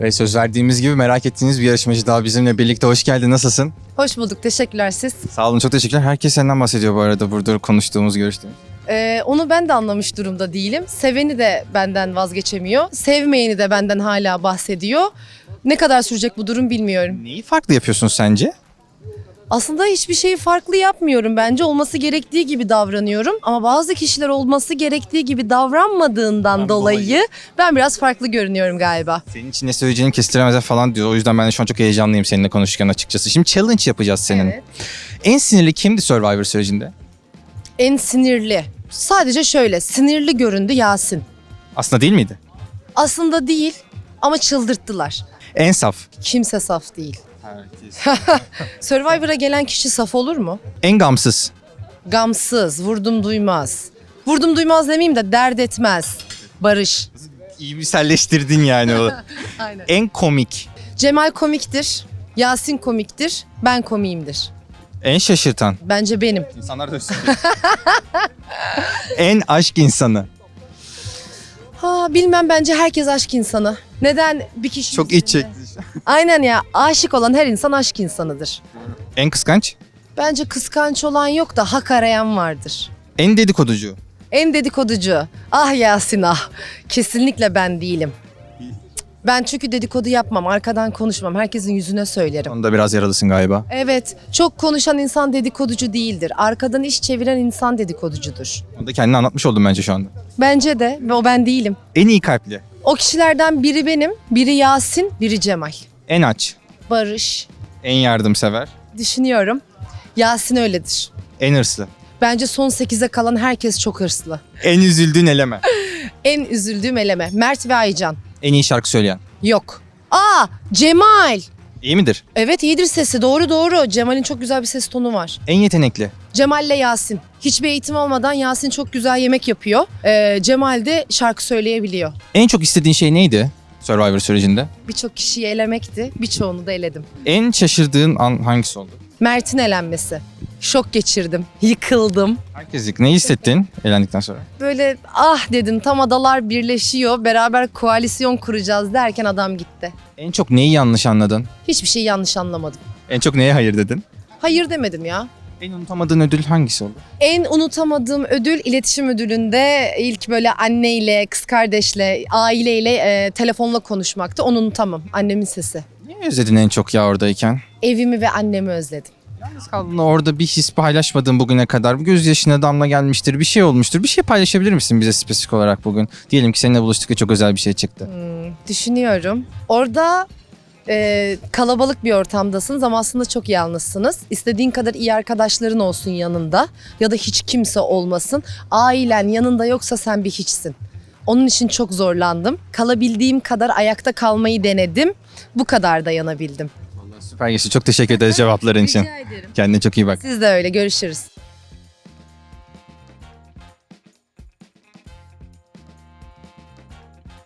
Ve söz verdiğimiz gibi merak ettiğiniz bir yarışmacı daha bizimle birlikte. Hoş geldin. Nasılsın? Hoş bulduk. Teşekkürler siz. Sağ olun. Çok teşekkürler. Herkes senden bahsediyor bu arada burada konuştuğumuz, görüştüğümüz. Ee, onu ben de anlamış durumda değilim. Seveni de benden vazgeçemiyor. Sevmeyeni de benden hala bahsediyor. Ne kadar sürecek bu durum bilmiyorum. Neyi farklı yapıyorsun sence? Aslında hiçbir şeyi farklı yapmıyorum bence. Olması gerektiği gibi davranıyorum. Ama bazı kişiler olması gerektiği gibi davranmadığından Ondan dolayı, dolayı. ben biraz farklı görünüyorum galiba. Senin için ne söyleyeceğini kestiremezler falan diyor. O yüzden ben de şu an çok heyecanlıyım seninle konuşurken açıkçası. Şimdi challenge yapacağız senin. Evet. En sinirli kimdi Survivor sürecinde? En sinirli. Sadece şöyle sinirli göründü Yasin. Aslında değil miydi? Aslında değil ama çıldırttılar. En saf. Kimse saf değil. Survivor'a gelen kişi saf olur mu? En gamsız. Gamsız, vurdum duymaz. Vurdum duymaz demeyeyim de dert etmez. Barış. İyi misalleştirdin yani o. Aynen. en komik. Cemal komiktir. Yasin komiktir. Ben komiyimdir. En şaşırtan. Bence benim. İnsanlar da En aşk insanı. Ha bilmem bence herkes aşk insanı. Neden bir kişi Çok iç çekti. Aynen ya. Aşık olan her insan aşk insanıdır. En kıskanç. Bence kıskanç olan yok da hak arayan vardır. En dedikoducu. En dedikoducu. Ah Yasin ah. Kesinlikle ben değilim. Ben çünkü dedikodu yapmam, arkadan konuşmam, herkesin yüzüne söylerim. Onda biraz yaralısın galiba. Evet, çok konuşan insan dedikoducu değildir. Arkadan iş çeviren insan dedikoducudur. Onu da kendini anlatmış oldum bence şu anda. Bence de ve o ben değilim. En iyi kalpli. O kişilerden biri benim, biri Yasin, biri Cemal. En aç. Barış, En yardımsever. düşünüyorum. Yasin öyledir. En hırslı. Bence son 8'e kalan herkes çok hırslı. En üzüldüğün eleme. En üzüldüğüm eleme Mert ve Aycan. En iyi şarkı söyleyen. Yok. Aa, Cemal. İyi midir? Evet iyidir sesi doğru doğru. Cemal'in çok güzel bir ses tonu var. En yetenekli. Cemal'le Yasin. Hiçbir eğitim olmadan Yasin çok güzel yemek yapıyor. Ee, Cemal de şarkı söyleyebiliyor. En çok istediğin şey neydi Survivor sürecinde? Birçok kişiyi elemekti. Birçoğunu da eledim. En şaşırdığın an hangisi oldu? Mert'in elenmesi. Şok geçirdim. Yıkıldım. Herkeslik. Ne hissettin elendikten sonra? Böyle ah dedim tam adalar birleşiyor. Beraber koalisyon kuracağız derken adam gitti. En çok neyi yanlış anladın? Hiçbir şey yanlış anlamadım. En çok neye hayır dedin? Hayır demedim ya. En unutamadığın ödül hangisi oldu? En unutamadığım ödül iletişim ödülünde ilk böyle anneyle, kız kardeşle, aileyle e, telefonla konuşmaktı. Onu unutamam. Annemin sesi. Niye özledin en çok ya oradayken? Evimi ve annemi özledim. Yalnız kaldığında orada bir his paylaşmadın bugüne kadar. Göz yaşına damla gelmiştir, bir şey olmuştur. Bir şey paylaşabilir misin bize spesifik olarak bugün? Diyelim ki seninle buluştuk ve çok özel bir şey çıktı. Hmm, düşünüyorum. Orada e, kalabalık bir ortamdasınız ama aslında çok yalnızsınız. İstediğin kadar iyi arkadaşların olsun yanında ya da hiç kimse olmasın. Ailen yanında yoksa sen bir hiçsin. Onun için çok zorlandım. Kalabildiğim kadar ayakta kalmayı denedim. Bu kadar dayanabildim. Süper geçti. Çok teşekkür ederiz cevapların için. ederim. Kendine çok iyi bak. Siz de öyle. Görüşürüz.